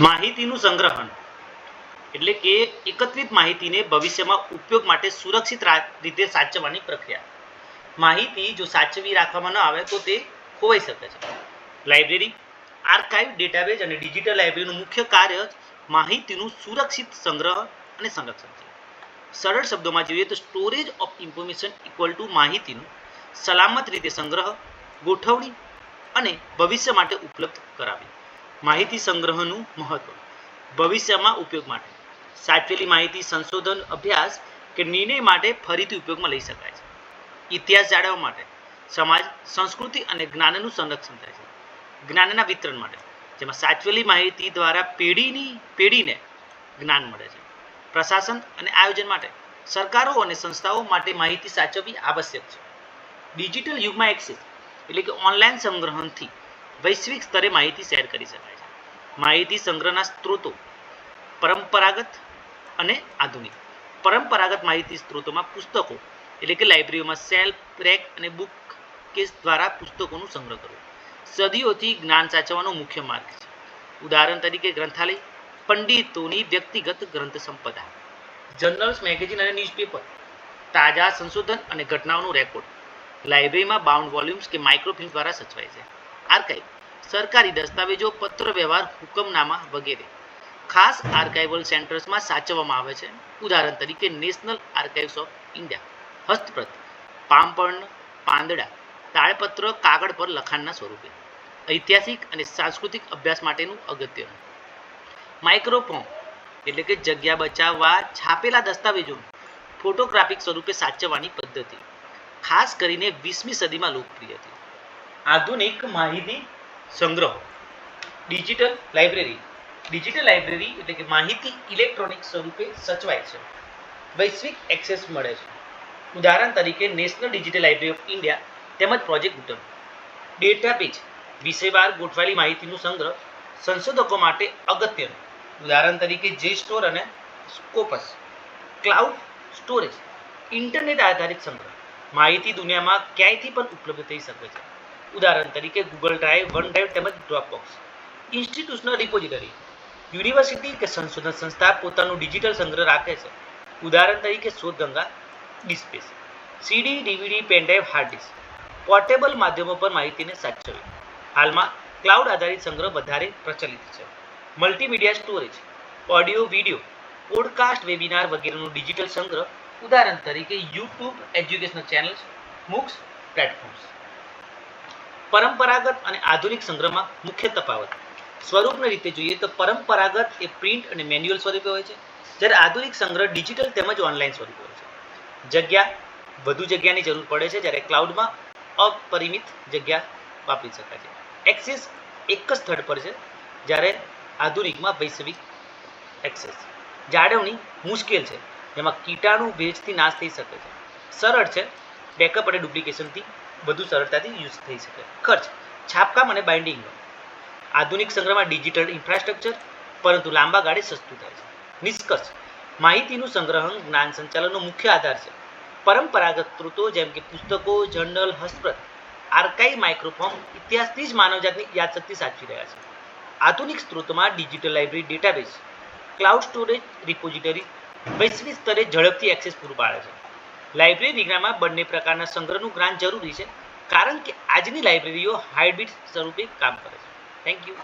માહિતીનું સંગ્રહણ. એટલે કે એકત્રિત માહિતીને ભવિષ્યમાં ઉપયોગ માટે સુરક્ષિત રીતે સાચવવાની પ્રક્રિયા. માહિતી જો સાચવી રાખવામાં ન આવે તો તે ખોવાઈ શકે છે. લાઇબ્રેરી, આર્કાઇવ, ડેટાબેઝ અને ડિજિટલ લાઇબ્રેરીનું મુખ્ય કાર્ય માહિતીનું સુરક્ષિત સંગ્રહ અને સંરક્ષણ છે. સરળ શબ્દોમાં જોઈએ તો storage of information equal to માહિતીનું સલામત રીતે સંગ્રહ, ગોઠવણી અને ભવિષ્ય માટે ઉપલબ્ધ કરાવી. માહિતી સંગ્રહનું મહત્વ. ભવિષ્યમાં ઉપયોગ માટે. સાચવેલી માહિતી સંશોધન અભ્યાસ કે નિર્ણય માટે ફરીથી ઉપયોગમાં લઈ શકાય છે. ઇતિહાસ જાળવવા માટે. સમાજ, સંસ્કૃતિ અને જ્ઞાનનું સંરક્ષણ થાય છે. જ્ઞાનના વિતરણ માટે. જેમાં સાચવેલી માહિતી દ્વારા પેઢીની પેઢીને જ્ઞાન મળે છે. પ્રશાસન અને આયોજન માટે. સરકારો અને સંસ્થાઓ માટે માહિતી સાચવવી આવશ્યક છે. ડિજિટલ યુગમાં એક્સેસ એટલે કે ઓનલાઈન સંગ્રહણથી વૈશ્વિક સ્તરે માહિતી શેર કરી શકાય છે. માહિતી સંગ્રહના સ્ત્રોતો, પરંપરાગત અને આધુનિક. પરંપરાગત માહિતી સ્ત્રોતોમાં પુસ્તકો, એટલે કે લાઇબ્રેરીઓમાં સેલ્ફ રેક અને બુક કેસ દ્વારા પુસ્તકોનું સંગ્રહ કરવો. સદીઓથી જ્ઞાન સાચવવાનો મુખ્ય માર્ગ છે. ઉદાહરણ તરીકે ગ્રંથાલય, પંડિતોની વ્યક્તિગત ગ્રંથ સંપદા, જર્નલ્સ, મેગેઝિન અને ન્યૂઝપેપર, તાજા સંશોધન અને ઘટનાઓનું રેકોર્ડ, લાઇબ્રેરીમાં બાઉન્ડ વોલ્યુમ્સ કે માઇક્રોફિલ્મ દ્વારા સચવાય છે. આર્કાઇવ. સરકારી દસ્તાવેજો પત્ર વ્યવહાર હુકમનામા વગેરે. ખાસ આર્કાઇવલ સેન્ટર્સમાં સાચવવામાં આવે છે. ઉદાહરણ તરીકે નેશનલ આર્કાઇવ્સ ઓફ ઇન્ડિયા. હસ્તપ્રત પામપર્ણ પાંદડા, તાળપત્ર, કાગળ પર લખાણના સ્વરૂપે. ઐતિહાસિક અને સાંસ્કૃતિક અભ્યાસ માટેનું અગત્યનું. માઇક્રોફોર્મ એટલે કે જગ્યા બચાવવા, છાપેલા દસ્તાવેજો, ફોટોગ્રાફિક સ્વરૂપે સાચવવાની પદ્ધતિ. ખાસ કરીને વીસમી સદીમાં લોકપ્રિય હતી. આધુનિક માહિતી સંગ્રહ. ડિજિટલ લાઇબ્રેરી ડિજિટલ લાઇબ્રેરી એટલે કે માહિતી ઇલેક્ટ્રોનિક સ્વરૂપે સચવાય છે. વૈશ્વિક એક્સેસ મળે છે. ઉદાહરણ તરીકે national digital library of India તેમજ પ્રોજેક્ટ ગુટન ડેટાબેઝ વિષયવાર ગોઠવાયેલી માહિતીનું સંગ્રહ સંશોધકો માટે અગત્યનું. ઉદાહરણ તરીકે જે સ્ટોર અને સ્કોપસ ક્લાઉડ સ્ટોરેજ ઇન્ટરનેટ આધારિત સંગ્રહ. માહિતી દુનિયામાં ક્યાંયથી પણ ઉપલબ્ધ થઈ શકે છે? ઉદાહરણ તરીકે ગૂગલ ડ્રાઈવ વન ડ્રાઈવ તેમજ ડ્રોપબોક્સ ઇન્સ્ટિટ્યુશનલ રિપોઝિટરી યુનિવર્સિટી કે સંશોધન સંસ્થા પોતાનું ડિજિટલ સંગ્રહ રાખે છે. ઉદાહરણ તરીકે Shodhganga DSpace CD DVD pen drive hard disk portable માધ્યમો પર માહિતીને સાચવવી હાલમાં ક્લાઉડ આધારિત સંગ્રહ વધારે પ્રચલિત છે. Multimedia storage audio video podcast webinar વગેરેનું ડિજિટલ સંગ્રહ ઉદાહરણ તરીકે YouTube educational channels MOOCs platforms પરંપરાગત અને આધુનિક સંગ્રહમાં મુખ્ય તફાવત. સ્વરૂપની રીતે જોઈએ તો પરંપરાગત એ પ્રિન્ટ અને મેન્યુઅલ સ્વરૂપે હોય છે, જ્યારે આધુનિક સંગ્રહ ડિજિટલ તેમજ ઓનલાઈન સ્વરૂપે હોય છે. જગ્યા, વધુ જગ્યાની જરૂર પડે છે જ્યારે ક્લાઉડમાં અપરિમિત જગ્યા વાપરી શકાય છે. એક્સેસ એક જ સ્થળ પર છે જ્યારે આધુનિકમાં વૈશ્વિક એક્સેસ જાળવણી મુશ્કેલ છે, જેમાં કીટાણુ ભેજથી નાશ થઈ શકે છે. સરળ છે બેકઅપ અને ડુપ્લિકેશનથી વધુ સરળતાથી યુઝ થઈ શકે. ખર્ચ, છાપકામ અને બાઇન્ડિંગનો આધુનિક સંગ્રહમાં ડિજિટલ ઇન્ફ્રાસ્ટ્રક્ચર પરંતુ લાંબા ગાળે સસ્તું થાય છે. નિષ્કર્ષ, માહિતીનું સંગ્રહણ જ્ઞાન સંચાલનનો મુખ્ય આધાર છે. પરંપરાગત સ્ત્રોતો જેમ કે પુસ્તકો જર્નલ હસ્તપ્રત આર્કાઇવ માઇક્રોફોર્મ ઇતિહાસથી જ માનવજાતની યાદશક્તિ સાચવી રહ્યા છે. આધુનિક સ્ત્રોતોમાં digital library database cloud storage repository વૈશ્વિક સ્તરે ઝડપથી એક્સેસ પૂરું પાડે છે. લાઇબ્રેરી વિજ્ઞાનમાં બંને પ્રકારના સંગ્રહનું જ્ઞાન જરૂરી છે, કારણ કે આજની લાઇબ્રેરીઓ હાઇબ્રિડ સ્વરૂપે કામ કરે છે. Thank you